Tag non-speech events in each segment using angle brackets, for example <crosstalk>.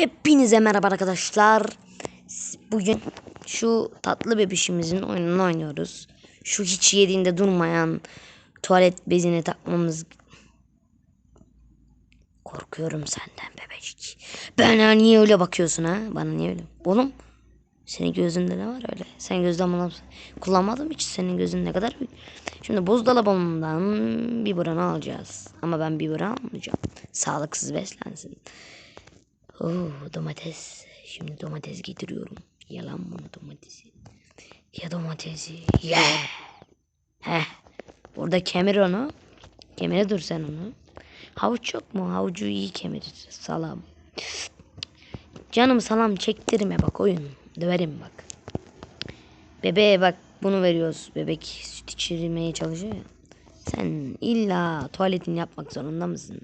Hepinize merhaba arkadaşlar. Bugün şu tatlı bebişimizin oyununu oynuyoruz. Şu hiç yediğinde durmayan tuvalet bezini takmamız... Korkuyorum senden bebecik. Bana niye öyle bakıyorsun ha? Bana niye öyle? Oğlum senin gözünde ne var öyle? Sen gözlem kullanmadım hiç. Senin gözün ne kadar büyük. Şimdi buzdolabından bir buranı alacağız. Ama ben bir buranı almayacağım. Sağlıksız beslensin. Oo, domates. Şimdi domates getiriyorum. Yalan mı domatesi? Ya domatesi. Ye. Heh. Burada kemir onu. Kemire dur sen onu. Havuç yok mu? Havucu iyi kemirir. Salam. Canım salam çektirme bak oyun. Döverim bak. Bebeğe bak bunu veriyoruz. Bebek süt içirmeye çalışıyor ya. Sen illa tuvaletini yapmak zorunda mısın?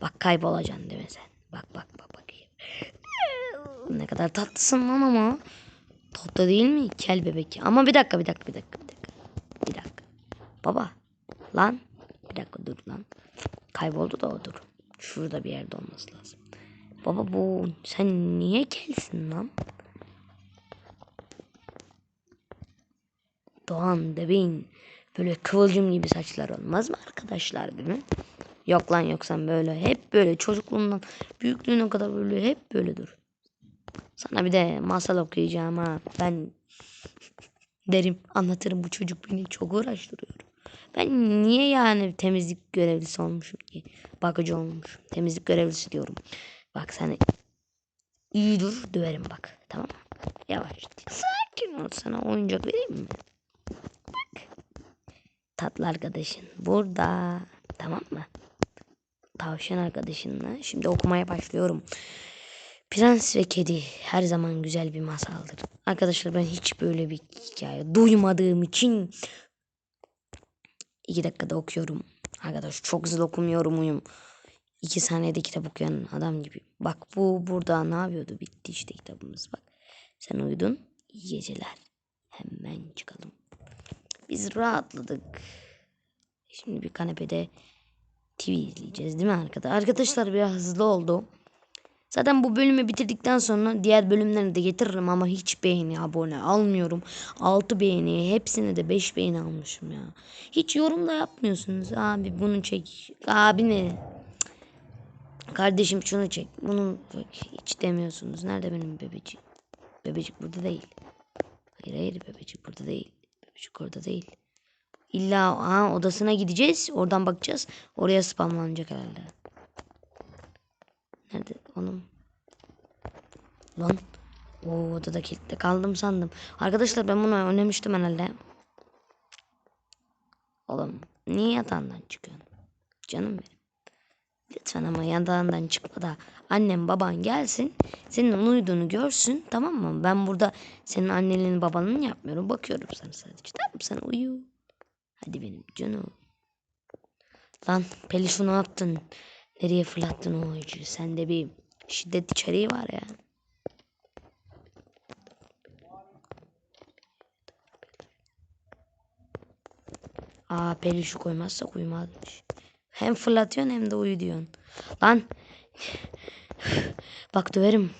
Bak kaybolacaksın değil mi sen? Bak bak. Ne kadar tatlısın lan ama. Tatlı değil mi? Kel bebek. Ama bir dakika bir dakika bir dakika bir dakika. Bir dakika. Baba. Lan. Bir dakika dur lan. Kayboldu da o dur. Şurada bir yerde olması lazım. Baba bu sen niye kelsin lan? Doğan bebeğin böyle kıvılcım gibi saçlar olmaz mı arkadaşlar değil mi? Yok lan yok sen böyle hep böyle çocukluğundan büyüklüğüne kadar böyle hep böyle dur. Sana bir de masal okuyacağım ha. Ben <laughs> derim anlatırım bu çocuk beni çok uğraştırıyor. Ben niye yani temizlik görevlisi olmuşum ki? Bakıcı olmuşum. Temizlik görevlisi diyorum. Bak sen iyi dur döverim bak. Tamam mı? Yavaş. Sakin ol sana oyuncak vereyim mi? Bak. Tatlı arkadaşın burada. Tamam mı? Tavşan arkadaşınla. Şimdi okumaya başlıyorum. Prens ve Kedi her zaman güzel bir masaldır. Arkadaşlar ben hiç böyle bir hikaye duymadığım için iki dakikada okuyorum. Arkadaş çok hızlı okumuyorum uyum. İki saniyede kitap okuyan adam gibi. Bak bu burada ne yapıyordu? Bitti işte kitabımız bak. Sen uyudun. İyi geceler. Hemen çıkalım. Biz rahatladık. Şimdi bir kanepede TV izleyeceğiz değil mi arkadaşlar? Arkadaşlar biraz hızlı oldu. Zaten bu bölümü bitirdikten sonra diğer bölümlerini de getiririm ama hiç beğeni abone almıyorum. 6 beğeni hepsine de 5 beğeni almışım ya. Hiç yorum da yapmıyorsunuz. Abi bunu çek. Abi ne? Kardeşim şunu çek. Bunu hiç demiyorsunuz. Nerede benim bebecik? Bebecik burada değil. Hayır hayır bebecik burada değil. Bebecik orada değil. İlla ha, odasına gideceğiz. Oradan bakacağız. Oraya spamlanacak herhalde. Nerede oğlum? Lan. O odada kilitli kaldım sandım. Arkadaşlar ben bunu oynamıştım herhalde. Oğlum niye yatağından çıkıyorsun? Canım benim. Lütfen ama yatağından çıkma da annem baban gelsin. Senin uyuduğunu görsün tamam mı? Ben burada senin annelinin babanın yapmıyorum. Bakıyorum sana sadece. Tamam sen uyu. Hadi benim canım. Lan Pelişu ne yaptın? Nereye fırlattın o oyuncuyu? Sende bir şiddet içeriği var ya. Aa Pelişu koymazsak uyumazmış. Hem fırlatıyorsun hem de uyu diyorsun. Lan. <sighs> Bak döverim.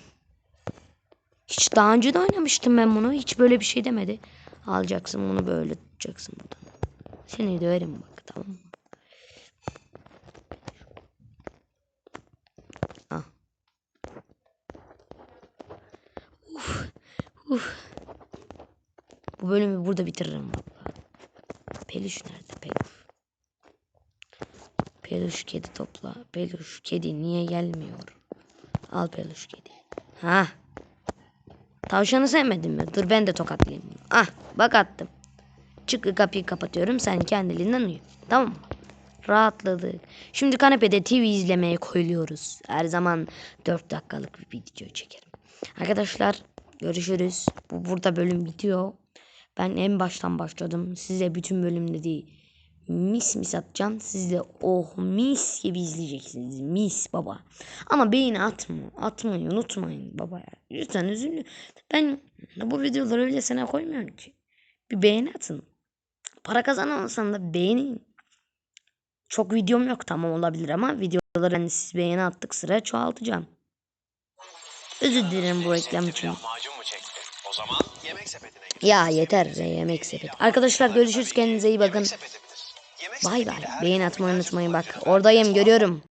Hiç daha önce de oynamıştım ben bunu. Hiç böyle bir şey demedi. Alacaksın bunu böyle tutacaksın buradan. Seni döverim bak tamam mı? Ah. Uf. Uf. Bu bölümü burada bitiririm bak. Peluş nerede peluş? Peluş kedi topla. Peluş kedi niye gelmiyor? Al peluş kedi. Ha. Tavşanı sevmedin mi? Dur ben de tokatlayayım. Ah bak attım. Çık kapıyı kapatıyorum. Sen kendiliğinden uyu. Tamam mı? Rahatladık. Şimdi kanepede TV izlemeye koyuluyoruz. Her zaman 4 dakikalık bir video çekerim. Arkadaşlar görüşürüz. Bu burada bölüm bitiyor. Ben en baştan başladım. Size bütün bölümde değil. Mis mis atacağım. Siz de oh mis gibi izleyeceksiniz. Mis baba. Ama beğeni atma. Atmayı unutmayın baba ya. Lütfen üzülün. Ben bu videoları öylesine koymuyorum ki. Bir beğeni atın. Para kazanamasan da beğenin. Çok videom yok tamam olabilir ama videoları hani siz beğeni attık sıra çoğaltacağım. Özür dilerim bu reklam için. Ya yeter yemek sepeti. Arkadaşlar görüşürüz kendinize iyi bakın. Bay bay. Beğen atmayı unutmayın bak. Oradayım görüyorum.